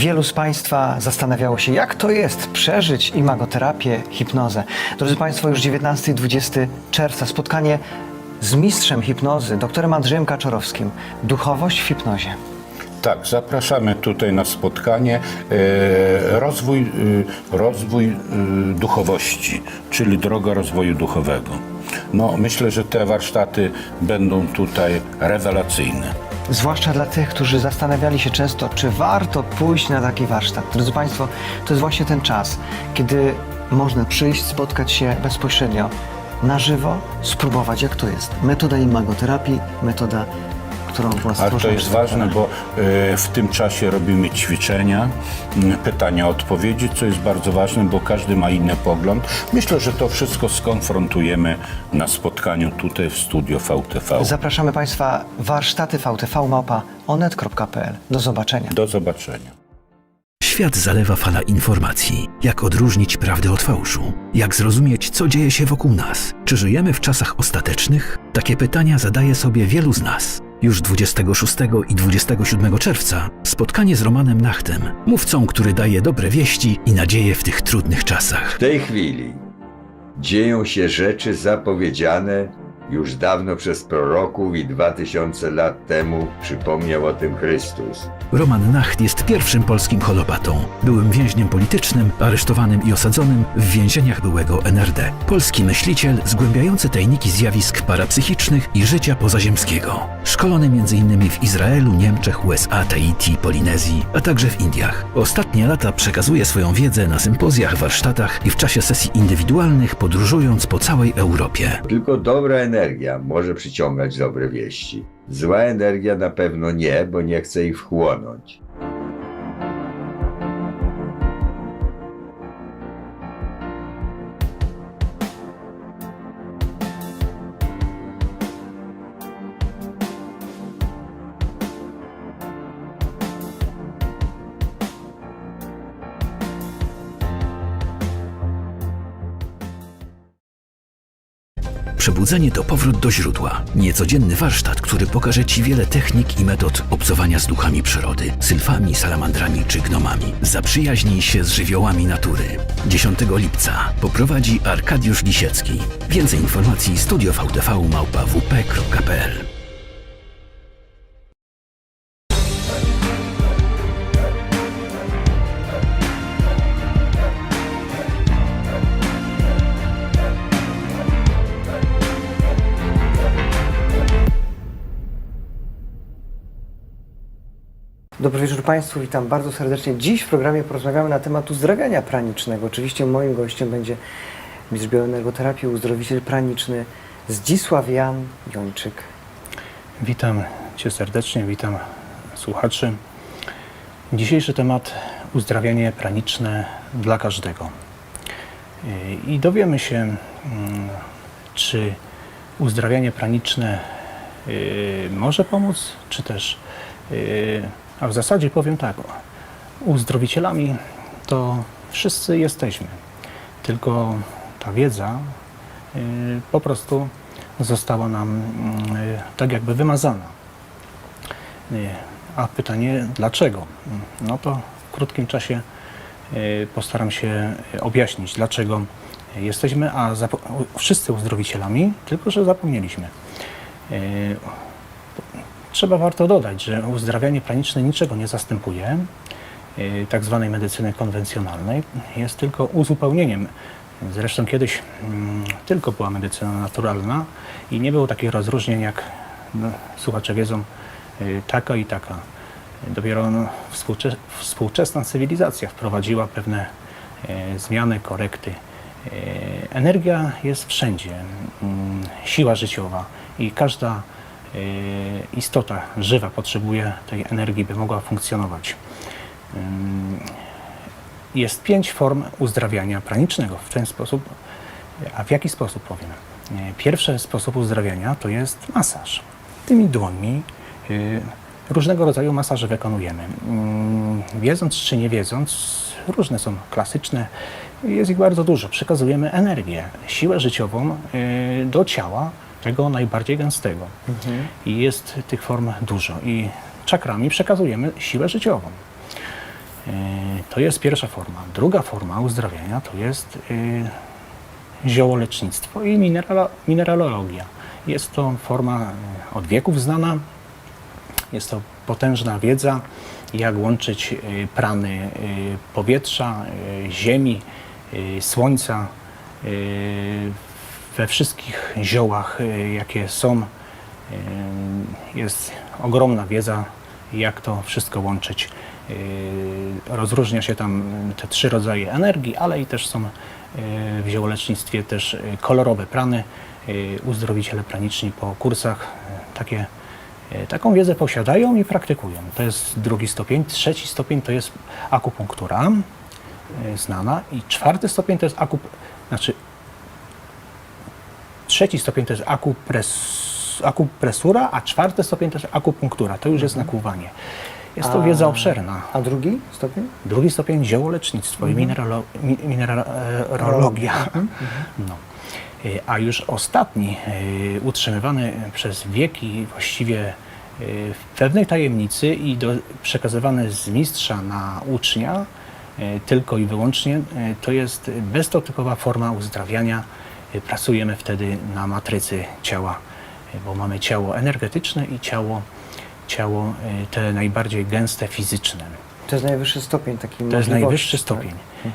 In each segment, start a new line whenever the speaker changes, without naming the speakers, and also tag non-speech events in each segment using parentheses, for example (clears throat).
Wielu z Państwa zastanawiało się, jak to jest przeżyć imagoterapię, hipnozę. Drodzy Państwo, już 19 i 20 czerwca spotkanie z mistrzem hipnozy, doktorem Andrzejem Kaczorowskim. Duchowość w hipnozie.
Tak, zapraszamy tutaj na spotkanie e, rozwój, e, rozwój e, duchowości, czyli droga rozwoju duchowego. No, myślę, że te warsztaty będą tutaj rewelacyjne.
Zwłaszcza dla tych, którzy zastanawiali się często, czy warto pójść na taki warsztat. Drodzy Państwo, to jest właśnie ten czas, kiedy można przyjść, spotkać się bezpośrednio na żywo, spróbować jak to jest. Metoda imagoterapii, metoda, którą była
Ale to jest ważne, bo e, w tym czasie robimy ćwiczenia, pytania, odpowiedzi, co jest bardzo ważne, bo każdy ma inny pogląd. Myślę, że to wszystko skonfrontujemy na spotkaniu tutaj w studio VTV.
Zapraszamy Państwa warsztaty VTV małpa onet.pl. Do zobaczenia.
Do zobaczenia.
Świat zalewa fala informacji. Jak odróżnić prawdę od fałszu? Jak zrozumieć, co dzieje się wokół nas? Czy żyjemy w czasach ostatecznych? Takie pytania zadaje sobie wielu z nas. Już 26 i 27 czerwca spotkanie z Romanem Nachtem, mówcą, który daje dobre wieści i nadzieję w tych trudnych czasach.
W tej chwili dzieją się rzeczy zapowiedziane już dawno przez proroków i dwa tysiące lat temu przypomniał o tym Chrystus.
Roman Nacht jest pierwszym polskim holopatą. Byłym więźniem politycznym, aresztowanym i osadzonym w więzieniach byłego NRD. Polski myśliciel zgłębiający tajniki zjawisk parapsychicznych i życia pozaziemskiego. Szkolony m.in. w Izraelu, Niemczech, USA, Tahiti, Polinezji, a także w Indiach. Ostatnie lata przekazuje swoją wiedzę na sympozjach, warsztatach i w czasie sesji indywidualnych podróżując po całej Europie.
Tylko dobra energia może przyciągać dobre wieści. Zła energia na pewno nie, bo nie chce ich wchłonąć.
Przebudzenie to powrót do źródła. Niecodzienny warsztat, który pokaże Ci wiele technik i metod obcowania z duchami przyrody, sylfami, salamandrami czy gnomami. Zaprzyjaźnij się z żywiołami natury. 10 lipca poprowadzi Arkadiusz Lisiecki. Więcej informacji studio
Dobry wieczór Państwu, witam bardzo serdecznie. Dziś w programie porozmawiamy na temat uzdrawiania pranicznego. Oczywiście moim gościem będzie mistrz bioenergoterapii, uzdrowiciel praniczny Zdzisław Jan Jończyk.
Witam Cię serdecznie, witam słuchaczy. Dzisiejszy temat uzdrawianie praniczne dla każdego. I dowiemy się, mm, czy uzdrawianie praniczne y, może pomóc, czy też, y, a w zasadzie powiem tak, uzdrowicielami to wszyscy jesteśmy, tylko ta wiedza y, po prostu została nam y, tak jakby wymazana. Y, A pytanie dlaczego? No to w krótkim czasie postaram się objaśnić, dlaczego jesteśmy, a wszyscy uzdrowicielami, tylko że zapomnieliśmy. Trzeba warto dodać, że uzdrawianie praniczne niczego nie zastępuje y, tak zwanej medycyny konwencjonalnej. Jest tylko uzupełnieniem. Zresztą kiedyś mm, tylko była medycyna naturalna i nie było takich rozróżnień, jak no, słuchacze wiedzą, y, taka i taka. Dopiero no, współcze- współczesna cywilizacja wprowadziła pewne y, zmiany, korekty. Energia jest wszędzie, mm, siła życiowa i każda istota żywa potrzebuje tej energii, by mogła funkcjonować. Jest pięć form uzdrawiania pranicznego. W ten sposób, a w jaki sposób powiem? E, Pierwszy sposób uzdrawiania to jest masaż. Tymi dłońmi y, różnego rodzaju masaże wykonujemy. Ym, Wiedząc czy nie wiedząc, różne są klasyczne, jest ich bardzo dużo. Przekazujemy energię, siłę życiową do ciała, tego najbardziej gęstego. I jest tych form dużo. I czakrami przekazujemy siłę życiową. To jest pierwsza forma. Druga forma uzdrawiania to jest y, ziołolecznictwo i mineralo, mineralogia. Jest to forma y, od wieków znana. Jest to potężna wiedza, jak łączyć prany powietrza, ziemi, słońca, we wszystkich ziołach, y, jakie są. Y, Jest ogromna wiedza, jak to wszystko łączyć. Y, Rozróżnia się tam te trzy rodzaje energii, ale i też są w ziołolecznictwie też kolorowe prany. Uzdrowiciele praniczni po kursach takie, taką wiedzę posiadają i praktykują. To jest drugi stopień. Trzeci stopień to jest akupunktura znana i czwarty stopień to jest akup... Znaczy trzeci stopień to jest akupres, akupresura, a czwarty stopień to jest akupunktura. To już jest nakłuwanie. Jest to
A-
wiedza obszerna.
A drugi stopień?
Drugi stopień ziołolecznictwo i mineralo, mi, mineralogia. (laughs) No. Y, A już ostatni, y, utrzymywany przez wieki właściwie y, w pewnej tajemnicy i do, przekazywany z mistrza na ucznia y, tylko i wyłącznie, y, to jest bezdotykowa forma uzdrawiania. Y, Pracujemy wtedy na matrycy ciała, y, bo mamy ciało energetyczne i ciało, ciało y, te najbardziej gęste fizyczne.
To jest najwyższy stopień takiej
To jest najwyższy
tak?
stopień.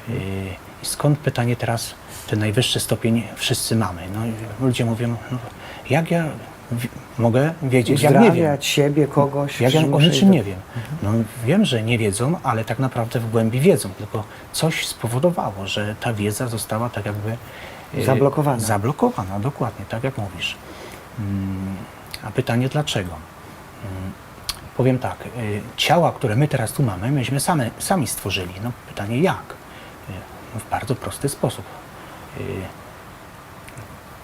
I skąd pytanie teraz, ten najwyższy stopień wszyscy mamy? No, ludzie mówią, no, jak ja mogę wiedzieć, jak nie wiem.
Siebie, kogoś.
Jak ja o niczym nie wiem. No, wiem, że nie wiedzą, ale tak naprawdę w głębi wiedzą, tylko coś spowodowało, że ta wiedza została tak jakby
Zablokowana.
Zablokowana, dokładnie, tak jak mówisz. Mm, A pytanie dlaczego? Mm, Powiem tak, y, ciała, które my teraz tu mamy, myśmy same, sami stworzyli. No, pytanie jak? Y, W bardzo prosty sposób. Y,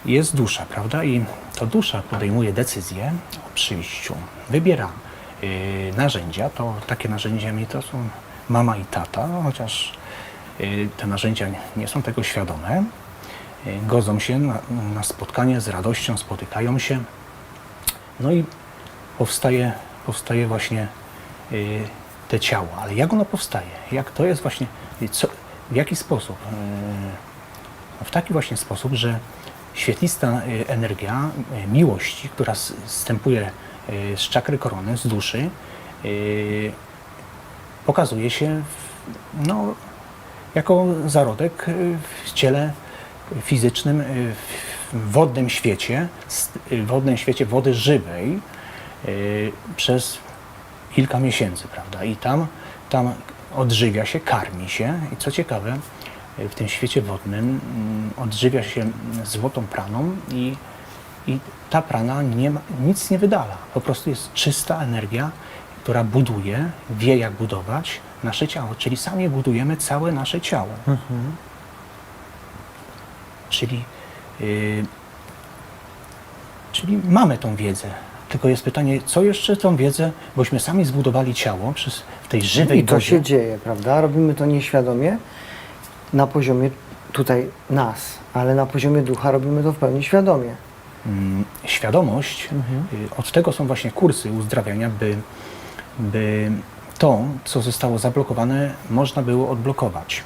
Jest dusza, prawda? I to dusza podejmuje decyzję o przyjściu. Wybiera y, narzędzia. To takie narzędziami to są mama i tata, chociaż y, te narzędzia nie są tego świadome. Godzą się na, na spotkanie z radością, spotykają się. No i powstaje, powstaje właśnie y, te ciało. Ale jak ono powstaje? Jak to jest właśnie, y, co, w jaki sposób? Y, w taki właśnie sposób, że świetlista energia miłości, która y, z czakry korony, z duszy, pokazuje się no, jako zarodek w ciele fizycznym, y, w wodnym świecie, y, wodnym świecie wody żywej y, przez kilka miesięcy, prawda? I tam, tam odżywia się, karmi się i co ciekawe, w tym świecie wodnym mm, odżywia się złotą praną i, i ta prana nie ma, nic nie wydala. Po prostu jest czysta energia, która buduje, wie jak budować nasze ciało, czyli sami budujemy całe nasze ciało. Czyli, y, czyli mamy tą wiedzę. Tylko jest pytanie, co jeszcze tą wiedzę, bośmy sami zbudowali ciało przez, w tej żywej
I to
wodzie.
się dzieje, prawda? Robimy to nieświadomie na poziomie tutaj nas, ale na poziomie ducha robimy to w pełni świadomie.
mm, świadomość, y, od tego są właśnie kursy uzdrawiania, by, by to, co zostało zablokowane, można było odblokować.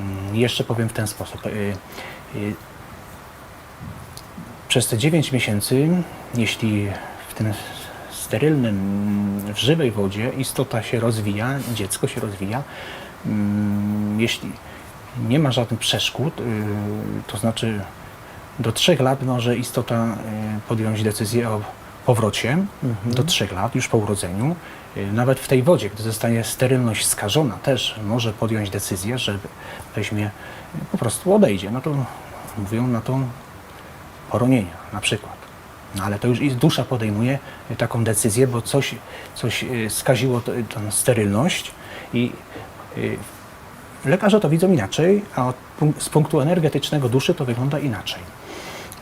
Mm, Jeszcze powiem w ten sposób. Y, y, Przez te 9 miesięcy, jeśli w tym sterylnym, w żywej wodzie istota się rozwija, dziecko się rozwija, mm, jeśli nie ma żadnych przeszkód, y, to znaczy do trzech lat może istota podjąć decyzję o powrocie, do trzech lat już po urodzeniu. Y, Nawet w tej wodzie, gdy zostanie sterylność skażona, też może podjąć decyzję, że weźmie, po prostu odejdzie. No to mówią na to poronienia na przykład. No ale to już i dusza podejmuje y, taką decyzję, bo coś, coś y, skaziło tę sterylność i y, lekarze to widzą inaczej, a z punktu energetycznego duszy to wygląda inaczej.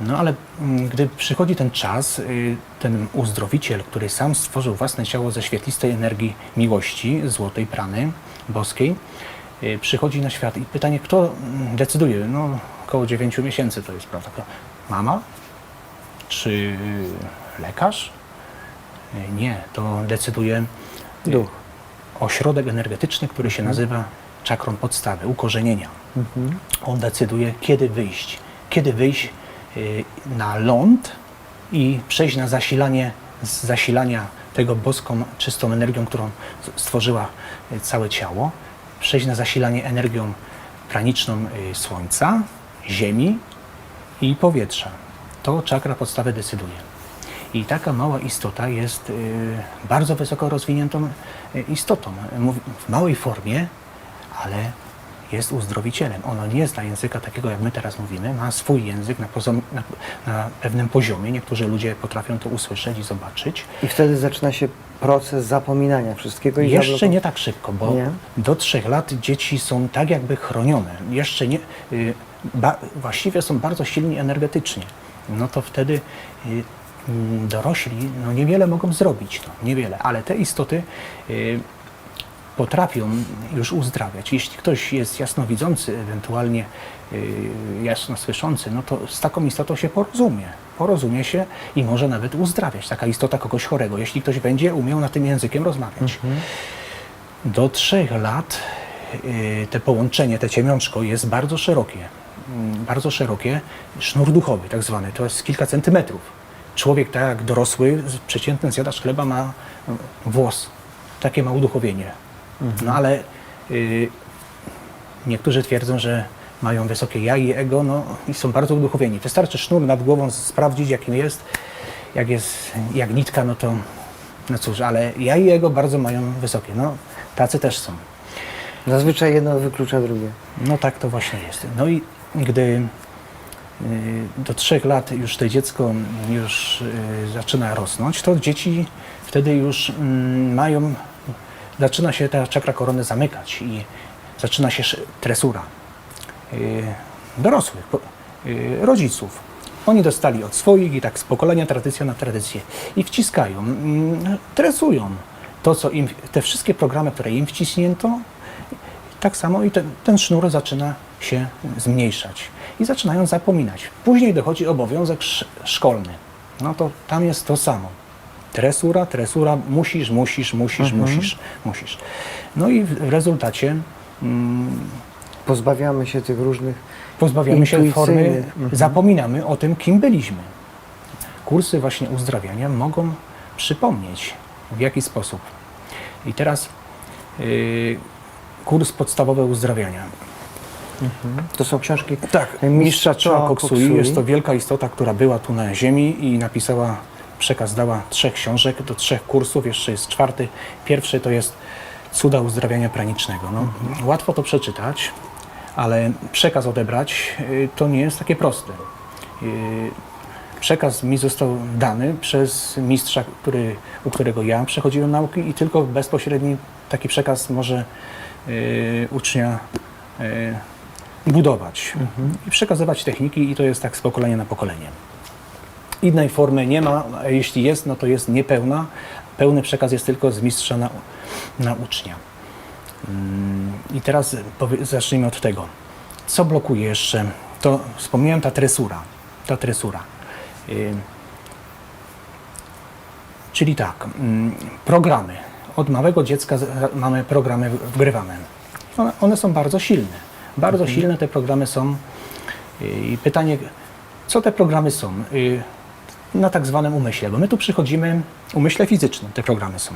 No ale mm, gdy przychodzi ten czas, y, ten uzdrowiciel, który sam stworzył własne ciało ze świetlistej energii miłości, złotej prany boskiej, y, przychodzi na świat i pytanie, kto mm, decyduje? No, około 9 miesięcy to jest, prawda? Mama? Czy y, lekarz? Nie, to decyduje
Duch.
ośrodek energetyczny, który się nazywa czakrą podstawy, ukorzenienia. On decyduje, kiedy wyjść. Kiedy wyjść na ląd i przejść na zasilanie, z zasilania tego boską, czystą energią, którą stworzyła y, całe ciało, przejść na zasilanie energią praniczną y, Słońca, Ziemi i powietrza. To czakra podstawy decyduje. I taka mała istota jest y, bardzo wysoko rozwiniętą y, istotą. W małej formie, ale jest uzdrowicielem. Ono nie zna języka takiego, jak my teraz mówimy, ma swój język na, na, na pewnym poziomie. Niektórzy ludzie potrafią to usłyszeć i zobaczyć.
I wtedy zaczyna się proces zapominania wszystkiego i
Jeszcze nie tak szybko, bo
Nie?
do trzech lat dzieci są tak jakby chronione. Jeszcze nie, y, ba, właściwie są bardzo silni energetycznie. No to wtedy y, mm, dorośli no niewiele mogą zrobić, no, niewiele, ale te istoty y, potrafią już uzdrawiać. Jeśli ktoś jest jasnowidzący, ewentualnie y, jasno słyszący, no to z taką istotą się porozumie. Porozumie się i może nawet uzdrawiać. Taka istota kogoś chorego, jeśli ktoś będzie umiał na tym językiem rozmawiać. Do trzech lat y, te połączenie, te ciemiączko jest bardzo szerokie. Mm, Bardzo szerokie. Sznur duchowy tak zwany, to jest kilka centymetrów. Człowiek tak jak dorosły, przeciętny zjadacz chleba ma y, włos. Takie ma uduchowienie. No ale y, niektórzy twierdzą, że mają wysokie ja i ego no, i są bardzo uduchowieni. Wystarczy sznur nad głową sprawdzić, jakim jest. Jak jest jak nitka, no to no cóż, ale ja i ego bardzo mają wysokie. No, tacy też są.
Zazwyczaj jedno wyklucza drugie.
No tak to właśnie jest. No i gdy y, do trzech lat już to dziecko już y, zaczyna rosnąć, to dzieci wtedy już mm, mają, zaczyna się ta czakra korony zamykać i zaczyna się tresura y, dorosłych, y, rodziców. Oni dostali od swoich i tak z pokolenia tradycja na tradycję i wciskają, mm, tresują to, co im, te wszystkie programy, które im wciśnięto, tak samo i ten, ten sznur zaczyna się zmniejszać i zaczynają zapominać. Później dochodzi obowiązek sz- szkolny. No to tam jest to samo. Tresura, tresura, musisz, musisz, musisz, musisz, musisz. No i w, rezultacie mm,
Pozbawiamy się tych różnych
pozbawiamy się formy.
Mhm.
zapominamy o tym, kim byliśmy. Kursy właśnie uzdrawiania mogą przypomnieć w jaki sposób. I teraz yy, kurs podstawowe uzdrawiania.
To są książki
Tak,
mistrza Cho
Koksui.
Koksui.
Jest to wielka istota, która była tu na ziemi i napisała, przekaz dała trzech książek do trzech kursów, jeszcze jest czwarty. Pierwszy to jest Cuda uzdrawiania pranicznego. No, Łatwo to przeczytać, ale przekaz odebrać y, to nie jest takie proste. Y, Przekaz mi został dany przez mistrza, który, u którego ja przechodziłem nauki i tylko bezpośredni taki przekaz może y, ucznia budować i przekazywać techniki i to jest tak z pokolenia na pokolenie. Innej formy nie ma, a jeśli jest, no to jest niepełna. Pełny przekaz jest tylko z mistrza na, na ucznia. Mm, I teraz powie, zacznijmy od tego. Co blokuje jeszcze? To wspomniałem ta tresura. Ta tresura. Y, Czyli tak, mm, programy. Od małego dziecka z- mamy programy wgrywane. One, one są bardzo silne. Bardzo silne te programy są. Y, I pytanie, co te programy są? Na tak zwanym umyśle, bo my tu przychodzimy, umyśle fizycznym te programy są.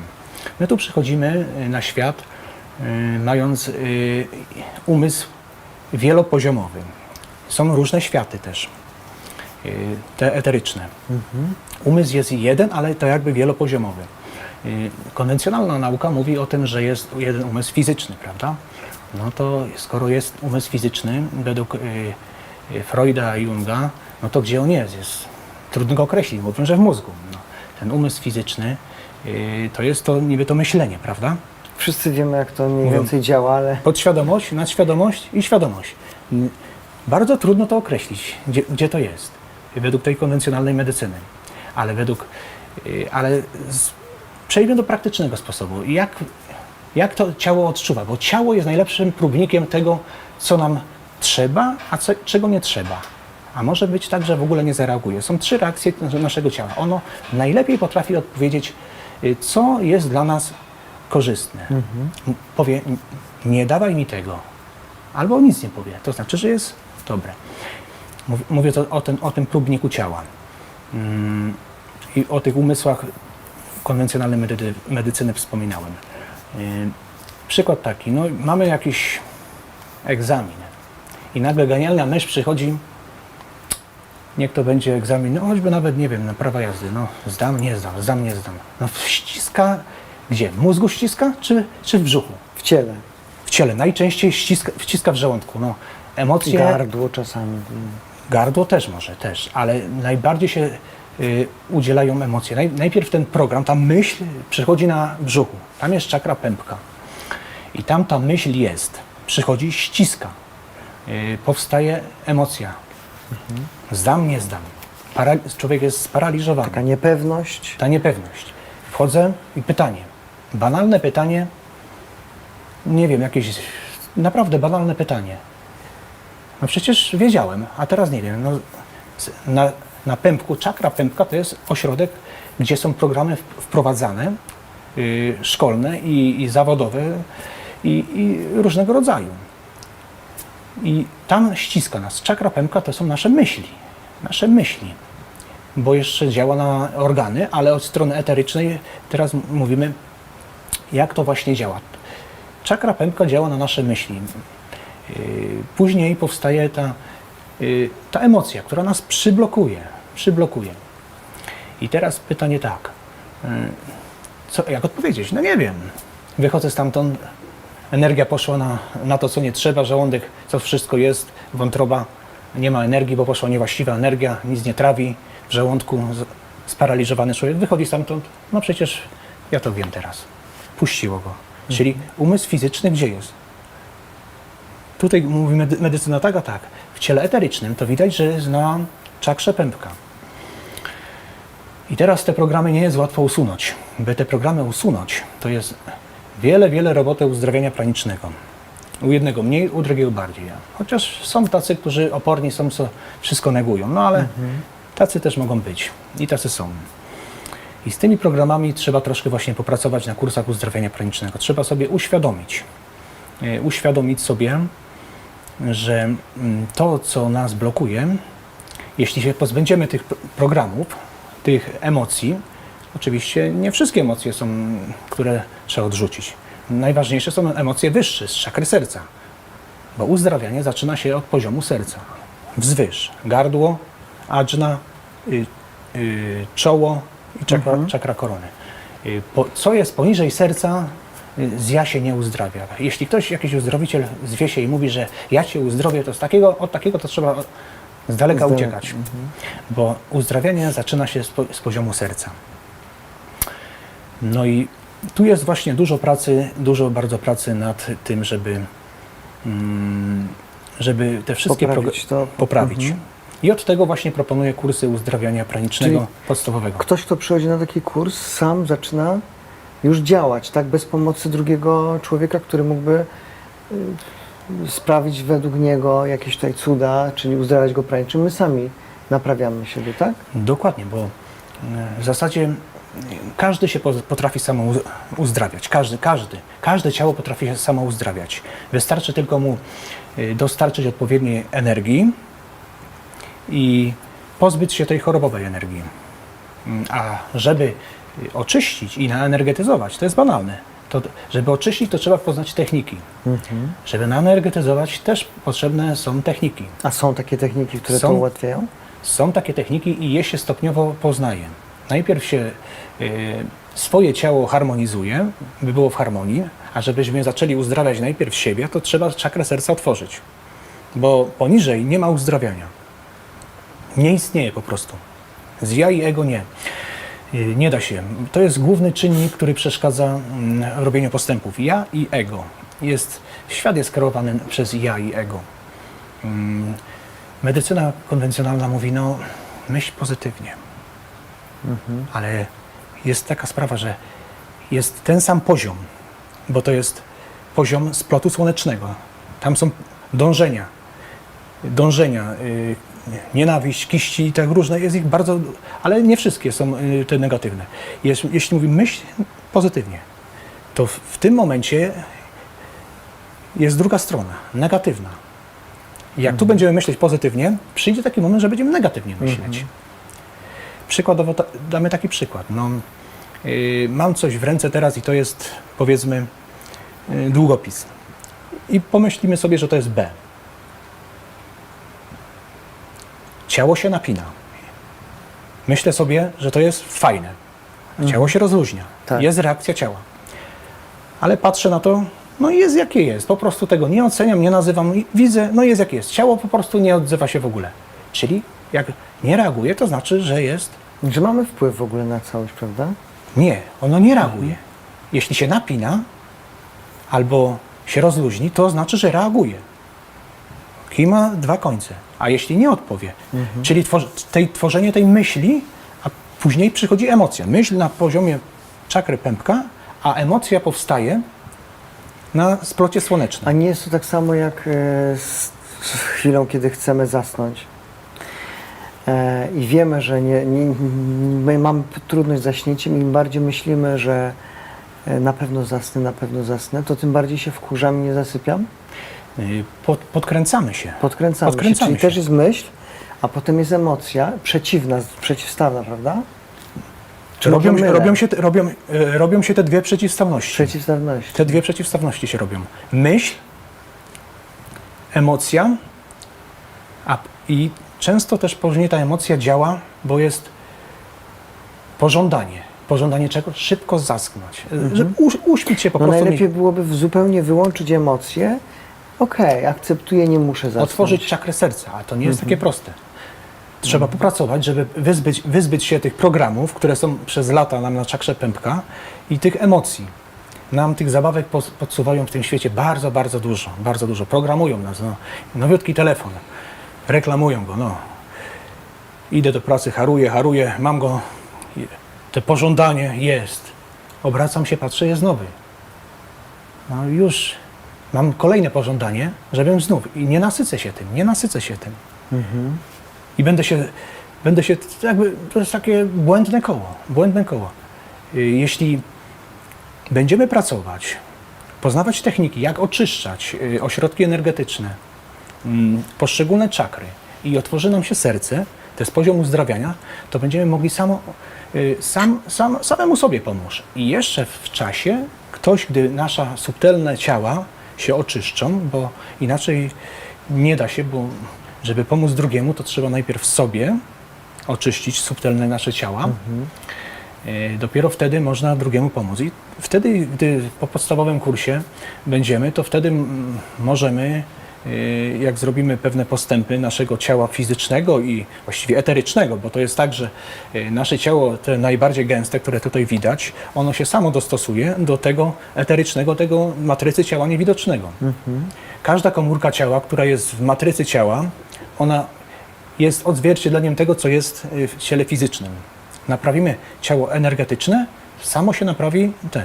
My tu przychodzimy y, na świat y, mając y, umysł wielopoziomowy. Są różne światy też y, te eteryczne. Umysł jest jeden, ale to jakby wielopoziomowy. Y, Konwencjonalna nauka mówi o tym, że jest jeden umysł fizyczny, prawda? No to skoro jest umysł fizyczny, według y, Freuda i Junga, no to gdzie on jest? jest trudno go określić, mówią, że w mózgu. No, ten umysł fizyczny y, to jest to niby to myślenie, prawda?
Wszyscy wiemy, jak to mniej
Mówią-
więcej działa, ale
Podświadomość, nadświadomość i świadomość. Bardzo trudno to określić, gdzie, gdzie to jest, według tej konwencjonalnej medycyny. Ale według, y, ale z, przejdźmy do praktycznego sposobu. Jak, jak to ciało odczuwa? Bo ciało jest najlepszym próbnikiem tego, co nam trzeba, a co, czego nie trzeba. A może być tak, że w ogóle nie zareaguje. Są trzy reakcje naszego ciała. Ono najlepiej potrafi odpowiedzieć, y, co jest dla nas korzystne. M- Powie, "N- nie dawaj mi tego, albo nic nie powie. To znaczy, że jest dobre. Mów- Mówię to o, tym, o tym próbniku ciała Mm, i o tych umysłach konwencjonalnej medy- medycyny wspominałem. Yy, Przykład taki, no mamy jakiś egzamin i nagle genialna myśl przychodzi, niech to będzie egzamin, no choćby nawet, nie wiem, na prawa jazdy, no zdam, nie zdam, zdam, nie zdam. No ściska, gdzie? W mózgu ściska, czy, czy w brzuchu?
W ciele.
W ciele. Najczęściej ściska, wciska w żołądku. No, emocje,
Gardło czasami.
Gardło też może, też, ale najbardziej się y, udzielają emocje. Naj, najpierw ten program, ta myśl przychodzi na brzuchu. Tam jest czakra pępka. I tam ta myśl jest. Przychodzi, ściska. Y, powstaje emocja. Zdam, nie zdam. Człowiek jest sparaliżowany.
Taka niepewność.
Ta niepewność. Wchodzę i pytanie. Banalne pytanie. Nie wiem, jakieś naprawdę banalne pytanie. No przecież wiedziałem, a teraz nie wiem. No, z- na, na pępku, czakra pępka to jest ośrodek, gdzie są programy w- wprowadzane, y, szkolne i, i zawodowe i, i różnego rodzaju. I tam ściska nas. Czakra pępka to są nasze myśli. Nasze myśli bo jeszcze działa na organy, ale od strony eterycznej teraz mówimy, jak to właśnie działa. Czakra pępka działa na nasze myśli. Yy, Później powstaje ta, yy, ta emocja, która nas przyblokuje. Przyblokuje. I teraz pytanie tak. yy, Co, jak odpowiedzieć? No nie wiem. Wychodzę stamtąd, energia poszła na, na to, co nie trzeba, żołądek, co wszystko jest, wątroba, nie ma energii, bo poszła niewłaściwa energia, nic nie trawi, w żołądku sparaliżowany człowiek wychodzi stamtąd, no przecież ja to wiem teraz. Puściło go. Czyli umysł fizyczny gdzie jest? Tutaj mówi medy- medycyna tak, a tak. W ciele eterycznym to widać, że jest na czakrze pępka. I teraz te programy nie jest łatwo usunąć. By te programy usunąć, to jest wiele, wiele roboty uzdrawiania pranicznego. U jednego mniej, u drugiego bardziej. Chociaż są tacy, którzy oporni są, co wszystko negują, no ale tacy też mogą być. I tacy są. I z tymi programami trzeba troszkę właśnie popracować na kursach uzdrawiania pranicznego. Trzeba sobie uświadomić, e, uświadomić sobie, że mm, to, co nas blokuje, jeśli się pozbędziemy tych pro- programów, tych emocji, oczywiście nie wszystkie emocje są, które trzeba odrzucić. Najważniejsze są emocje wyższe, z czakry serca, bo uzdrawianie zaczyna się od poziomu serca. Wzwyż, gardło, adżna, y, y, czoło i czakra, czakra korony. Y, po, co jest poniżej serca, y, zja się nie uzdrawia. Jeśli ktoś, jakiś uzdrowiciel zwie się i mówi, że ja cię uzdrowię, to z takiego, od takiego to trzeba z daleka uciekać. Bo uzdrawianie zaczyna się z, po, z poziomu serca. No i tu jest właśnie dużo pracy, dużo bardzo pracy nad tym, żeby, mm, żeby te wszystkie
Poprawić to.
poprawić.
Mhm.
I od tego właśnie proponuję kursy uzdrawiania pranicznego
Czyli
podstawowego.
Ktoś, kto przychodzi na taki kurs, sam zaczyna już działać, tak? Bez pomocy drugiego człowieka, który mógłby y, sprawić według niego jakieś tutaj cuda, czyli uzdrawiać go praniczym. My sami naprawiamy siebie, tak?
Dokładnie, bo e, w zasadzie każdy się po- potrafi samo uz- uzdrawiać. Każdy, każdy. Każde ciało potrafi się samo uzdrawiać. Wystarczy tylko mu e, dostarczyć odpowiedniej energii i pozbyć się tej chorobowej energii. Mm, A żeby e, oczyścić i naenergetyzować, to jest banalne. To, żeby oczyścić, to trzeba poznać techniki. Żeby naenergetyzować, też potrzebne są techniki.
A są takie techniki, które
Są.
to ułatwiają?
Są takie techniki i je się stopniowo poznaje. Najpierw się y, swoje ciało harmonizuje, by było w harmonii, a żebyśmy zaczęli uzdrawiać najpierw siebie, to trzeba czakrę serca otworzyć. Bo poniżej nie ma uzdrawiania. Nie istnieje po prostu. Z ja i ego nie. Y, Nie da się. To jest główny czynnik, który przeszkadza mm, robieniu postępów. Ja i ego. Jest, świat jest kierowany przez ja i ego. Mm, Medycyna konwencjonalna mówi, no myśl pozytywnie. Ale jest taka sprawa, że jest ten sam poziom, bo to jest poziom splotu słonecznego. Tam są dążenia, dążenia, y, nienawiść, kiści i tak różne, jest ich bardzo, ale nie wszystkie są y, te negatywne. Jest, jeśli mówimy myśl pozytywnie, to w, w tym momencie jest druga strona, negatywna. Jak tu będziemy myśleć pozytywnie, przyjdzie taki moment, że będziemy negatywnie myśleć. Przykładowo ta, damy taki przykład. No, yy, mam coś w ręce teraz i to jest powiedzmy yy, długopis. I pomyślimy sobie, że to jest B. Ciało się napina. Myślę sobie, że to jest fajne. Ciało się rozluźnia.
Tak.
Jest reakcja ciała. Ale patrzę na to, no i jest jakie jest. Po prostu tego nie oceniam, nie nazywam, widzę, no jest jakie jest. Ciało po prostu nie odzywa się w ogóle. Czyli jak nie reaguje, to znaczy, że jest
Że mamy wpływ w ogóle na całość, prawda?
nie, ono nie reaguje. Jeśli się napina albo się rozluźni, to znaczy, że reaguje. Kij ma dwa końce. A jeśli nie odpowie, czyli tworzy, tej, tworzenie tej myśli, a później przychodzi emocja. Myśl na poziomie czakry pępka, a emocja powstaje na splocie
A
słonecznym.
nie jest to tak samo jak e, z chwilą, kiedy chcemy zasnąć. E, I wiemy, że nie, nie, my mamy trudność z zaśnięciem, im bardziej myślimy, że e, na pewno zasnę, na pewno zasnę, to tym bardziej się wkurzam i nie zasypiam.
Y, Pod, podkręcamy się.
Podkręcamy,
Podkręcamy
się. Czyli
się.
też jest myśl, a potem jest emocja przeciwna, przeciwstawna, prawda? Czy
Robią,
mylę?
robią, się, te- robią, robią się te dwie przeciwstawności.
Przeciwstawności.
Te dwie przeciwstawności się robią. Myśl, emocja, a, i często też później ta emocja działa, bo jest pożądanie. Pożądanie czego? Szybko zasknąć. Żeby uś, uśpić się po
No
prostu.
najlepiej
mieć-
byłoby w- zupełnie wyłączyć emocje. Okej, akceptuję, nie muszę zasnąć.
otworzyć czakrę serca, a to nie jest
Mhm.
takie proste. Trzeba popracować, żeby wyzbyć, wyzbyć się tych programów, które są przez lata nam na czakrze pępka i tych emocji. Nam tych zabawek podsuwają w tym świecie bardzo, bardzo dużo. Bardzo dużo. Programują nas. No. Nowiutki telefon. Reklamują go. No. Idę do pracy, haruję, haruję, mam go. Te pożądanie jest. Obracam się, patrzę, jest nowy. No już mam kolejne pożądanie, żebym znów i nie nasycę się tym, nie nasycę się tym. I będę się, będę się, jakby, to jest takie błędne koło, błędne koło. Y, Jeśli będziemy pracować, poznawać techniki, jak oczyszczać y, ośrodki energetyczne, poszczególne czakry i otworzy nam się serce, to jest poziom uzdrawiania, to będziemy mogli samo, y, sam, sam, samemu sobie pomóc. I jeszcze w czasie ktoś, gdy nasze subtelne ciała się oczyszczą, bo inaczej nie da się, bo żeby pomóc drugiemu, to trzeba najpierw sobie oczyścić subtelne nasze ciała. E, Dopiero wtedy można drugiemu pomóc. I wtedy, gdy po podstawowym kursie będziemy, to wtedy mm, możemy, jak zrobimy pewne postępy naszego ciała fizycznego i właściwie eterycznego, bo to jest tak, że e, nasze ciało, te najbardziej gęste, które tutaj widać, ono się samo dostosuje do tego eterycznego, tego matrycy ciała niewidocznego. Każda komórka ciała, która jest w matrycy ciała, ona jest odzwierciedleniem tego, co jest y, w ciele fizycznym. Naprawimy ciało energetyczne, samo się naprawi ten.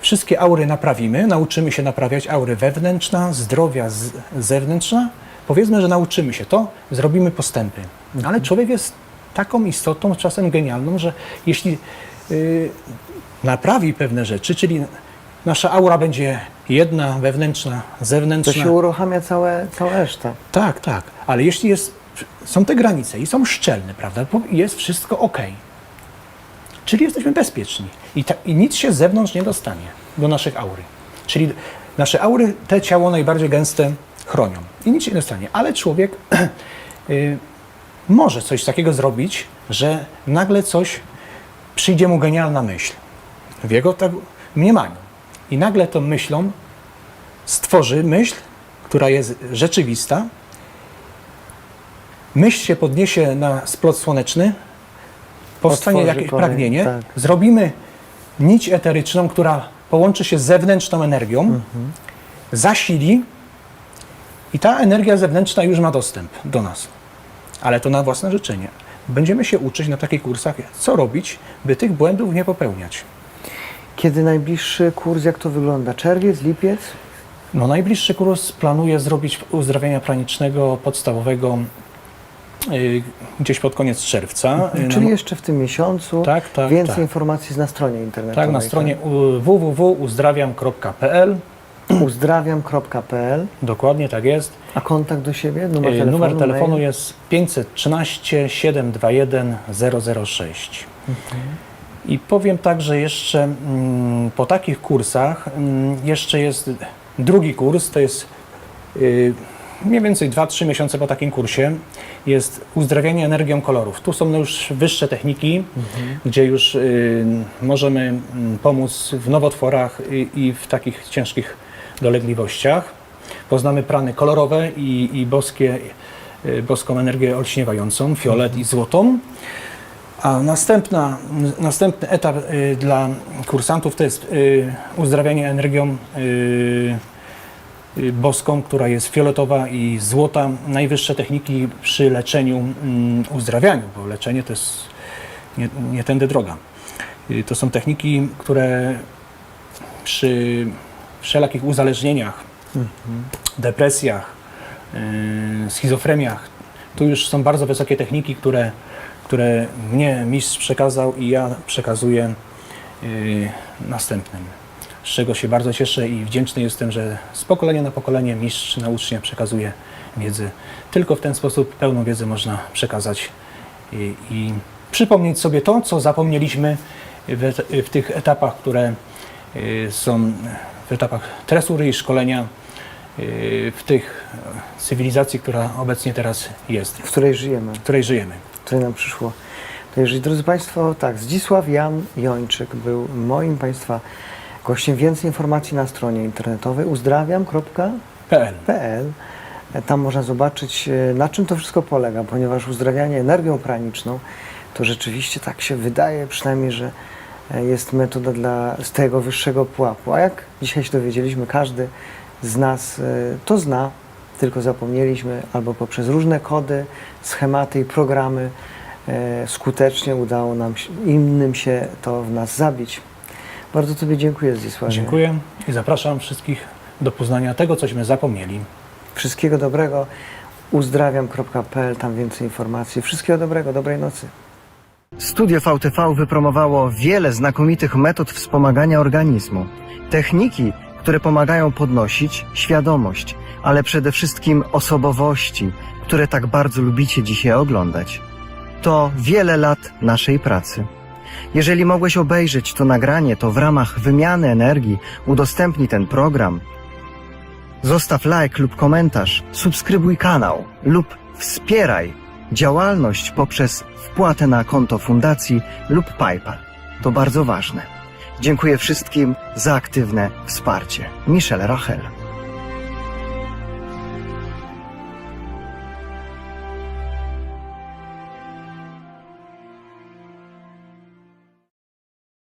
Wszystkie aury naprawimy, nauczymy się naprawiać aury wewnętrzna, zdrowia z, zewnętrzna. Powiedzmy, że nauczymy się to, zrobimy postępy. Ale człowiek jest taką istotą, czasem genialną, że jeśli y, naprawi pewne rzeczy, czyli nasza aura będzie jedna, wewnętrzna,
To
zewnętrzna.
się uruchamia całe, cała reszta.
Tak, tak, ale jeśli jest, są te granice i są szczelne, prawda, jest wszystko ok, czyli jesteśmy bezpieczni i, ta, i nic się z zewnątrz nie dostanie do naszych aury. Czyli nasze aury, te ciało najbardziej gęste chronią i nic się nie dostanie, ale człowiek (clears throat) y, może coś takiego zrobić, że nagle coś przyjdzie mu genialna myśl w jego tak mniemaniu i nagle tą myślą stworzy myśl, która jest rzeczywista. Myśl się podniesie na splot słoneczny, powstanie
Otworzy
jakieś pragnienie,
tak.
zrobimy nić eteryczną, która połączy się z zewnętrzną energią,
Mhm.
zasili i ta energia zewnętrzna już ma dostęp do nas. Ale to na własne życzenie. Będziemy się uczyć na takich kursach, co robić, by tych błędów nie popełniać.
Kiedy najbliższy kurs, jak to wygląda? Czerwiec, lipiec?
No, najbliższy kurs planuję zrobić uzdrawiania pranicznego podstawowego gdzieś pod koniec czerwca. Y,
Czyli
na-
jeszcze w tym miesiącu.
Tak, tak,
Więcej
tak.
informacji na stronie internetowej.
tak, na stronie u- www.uzdrawiam.pl.
uzdrawiam.pl.
Dokładnie tak jest.
A kontakt do siebie? Numer
Y,
telefonu?
Numer telefonu
mail?
jest 513 721 006. I powiem tak, że jeszcze mm, po takich kursach mm, jeszcze jest drugi kurs, to jest y, mniej więcej 2-3 miesiące po takim kursie jest uzdrawianie energią kolorów. Tu są już wyższe techniki, gdzie już y, możemy mm, pomóc w nowotworach i, i w takich ciężkich dolegliwościach. Poznamy prany kolorowe i, i boskie, y, boską energię olśniewającą, fiolet i złotą. A następna, następny etap y, dla kursantów to jest y, uzdrawianie energią y, boską, która jest fioletowa i złota. Najwyższe techniki przy leczeniu, mm, uzdrawianiu, bo leczenie to jest nie, nie tędy droga. Y, to są techniki, które przy wszelakich uzależnieniach, depresjach, yy, schizofreniach, tu już są bardzo wysokie techniki, które, które mnie mistrz przekazał i ja przekazuję następnym. Z czego się bardzo cieszę i wdzięczny jestem, że z pokolenia na pokolenie mistrz naucznie przekazuje wiedzę. Tylko w ten sposób pełną wiedzę można przekazać i, i przypomnieć sobie to, co zapomnieliśmy w, w tych etapach, które y, są w etapach tresury i szkolenia y, w tych cywilizacji, która obecnie teraz jest,
W której żyjemy,
w której żyjemy.
które nam przyszło. To jeżeli, drodzy Państwo, tak, Zdzisław Jan Jończyk był moim Państwa gościem. Więcej informacji na stronie internetowej uzdrawiam.pl.
PL.
Tam można zobaczyć, e, na czym to wszystko polega, ponieważ uzdrawianie energią praniczną to rzeczywiście tak się wydaje, przynajmniej, że e, jest metoda dla, z tego wyższego pułapu. A jak dzisiaj się dowiedzieliśmy, każdy z nas e, to zna, tylko zapomnieliśmy albo poprzez różne kody, schematy i programy skutecznie udało nam się, innym się to w nas zabić. Bardzo Tobie dziękuję, Zdzisławie.
Dziękuję i zapraszam wszystkich do poznania tego, cośmy zapomnieli.
Wszystkiego dobrego. Uzdrawiam.pl, tam więcej informacji. Wszystkiego dobrego, dobrej nocy. Studio VTV wypromowało wiele znakomitych metod wspomagania organizmu. Techniki, które pomagają podnosić świadomość, ale przede wszystkim osobowości, które tak bardzo lubicie dzisiaj oglądać. To wiele lat naszej pracy. Jeżeli mogłeś obejrzeć to nagranie, to w ramach wymiany energii udostępnij ten program Zostaw like lub komentarz, subskrybuj kanał lub wspieraj działalność poprzez wpłatę na konto fundacji lub PayPal. To bardzo ważne. Dziękuję wszystkim za aktywne wsparcie. Michel Rachel.